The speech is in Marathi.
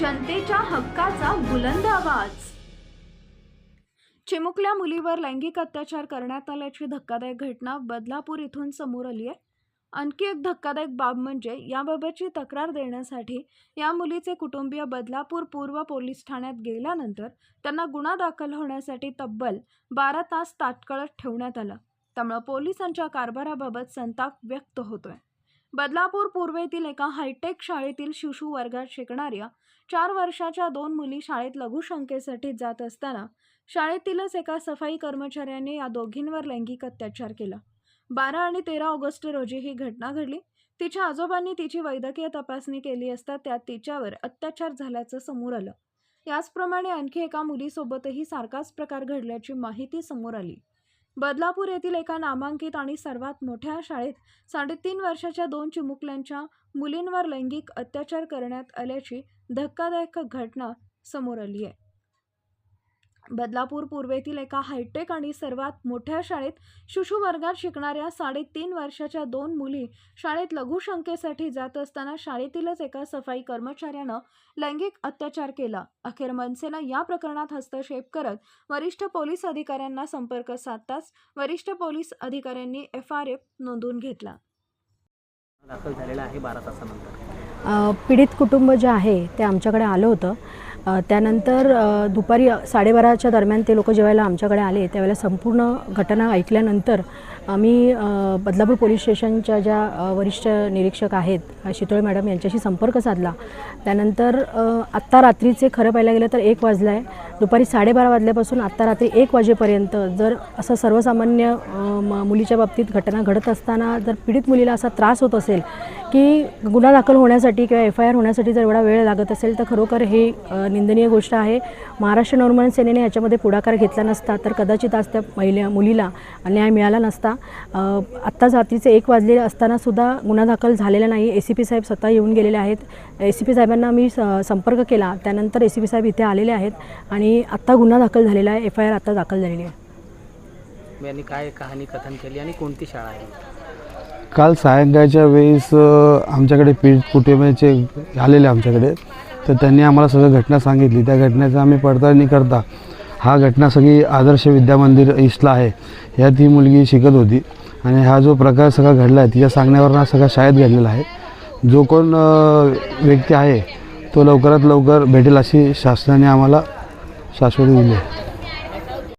जनतेच्या हक्काचा बुलंद आवाज. चिमुकल्या मुलीवर लैंगिक अत्याचार करण्यात आल्याची धक्कादायक घटना बदलापूर इथून समोर आली आहे. आणखी एक धक्कादायक बाब म्हणजे याबाबतची तक्रार देण्यासाठी या मुलीचे कुटुंबीय बदलापूर पूर्व पोलीस ठाण्यात गेल्यानंतर त्यांना गुन्हा दाखल होण्यासाठी तब्बल बारा तास ताटकळत ठेवण्यात आलं. त्यामुळं पोलिसांच्या कारभाराबाबत संताप व्यक्त होतोय. बदलापूर पूर्वेतील एका हायटेक शाळेतील शिशु वर्गात शिकणाऱ्या चार वर्षाच्या दोन मुली शाळेत लघुशंकेसाठी जात असताना शाळेतीलच एका सफाई कर्मचाऱ्याने या दोघींवर लैंगिक अत्याचार केला. बारा आणि तेरा ऑगस्ट रोजी ही घटना घडली. तिच्या आजोबांनी तिची वैद्यकीय तपासणी केली असता त्यात तिच्यावर अत्याचार झाल्याचं समोर आलं. याचप्रमाणे आणखी एका मुलीसोबतही सारखाच प्रकार घडल्याची माहिती समोर आली. बदलापूर येथील एका नामांकित आणि सर्वात मोठ्या शाळेत साडेतीन वर्षाच्या दोन चिमुकल्यांच्या मुलींवर लैंगिक अत्याचार करण्यात आल्याची धक्कादायक घटना समोर आली आहे. बदलापूर पूर्वेतील एका हायटेक आणि सर्वात मोठ्या शाळेत शिशु वर्गात शिकणाऱ्या साडेतीन वर्षाच्या दोन मुली शाळेत लघुशंकेसाठी जात असताना शाळेतीलच एका सफाई कर्मचाऱ्यानं लैंगिक अत्याचार केला. अखेर मनसेनं या प्रकरणात हस्तक्षेप करत वरिष्ठ पोलीस अधिकाऱ्यांना संपर्क साधताच वरिष्ठ पोलीस अधिकाऱ्यांनी एफ आर एफ नोंदवून घेतला. दाखल झालेला आहे बारा तासानंतर. पीडित कुटुंब जे आहे ते आमच्याकडे आलं होतं. त्यानंतर दुपारी साडेबाराच्या दरम्यान ते लोक जेव्हा आमच्याकडे आले. त्यावेळेला संपूर्ण घटना ऐकल्यानंतर आम्ही बदलापूर पोलीस स्टेशनच्या ज्या वरिष्ठ निरीक्षक आहेत शितोळे मॅडम यांच्याशी संपर्क साधला. त्यानंतर आत्ता रात्रीचे खरं पाहायला गेलं तर एक वाजलं आहे दुपारी साडेबारा वाजल्यापासून आत्ता रात्री एक वाजेपर्यंत जर असं सर्वसामान्य म- मुलीच्या बाबतीत घटना घडत असताना जर पीडित मुलीला असा त्रास होत असेल की गुन्हा दाखल होण्यासाठी किंवा एफ आय आर होण्यासाठी जर एवढा वेळ लागत असेल तर खरोखर हे निंदनीय गोष्ट आहे. महाराष्ट्र नवनिर्माण सेनेने याच्यामध्ये पुढाकार घेतला नसता तर कदाचित आज त्या महिला मुलीला न्याय मिळाला नसता. आत्ता आत्ताच रात्रीचे एक वाजले असतानासुद्धा गुन्हा दाखल झालेला नाही. ए सी पी साहेब स्वतः येऊन गेलेले आहेत. ए सी पी साहेबांना मी स- संपर्क केला. त्यानंतर ए सी पी साहेब इथे आलेले आहेत आणि आत्ता गुन्हा दाखल झालेला आहे. एफ आय आर आत्ता दाखल झालेली आहे. यांनी काय कहाणी कथन केली आणि कोणती शाळा आहे? काल सायंकाळच्या वेळेस आमच्याकडे पीडित कुटुंबाचे आलेले आमच्याकडे. तर त्यांनी आम्हाला सगळं घटना सांगितली. त्या घटनेचा आम्ही पडताळणी करता. हा घटना सगळी आदर्श विद्यामंदिर ईस्टला आहे. ह्यात ही मुलगी शिकत होती. आणि हा जो प्रकार सगळा घडला आहे तिच्या सांगण्यावर हा सगळा शाळेत घडलेला आहे. जो कोण व्यक्ती आहे तो लवकरात लवकर भेटेल अशी शासनाने आम्हाला शाश्वती दिली आहे.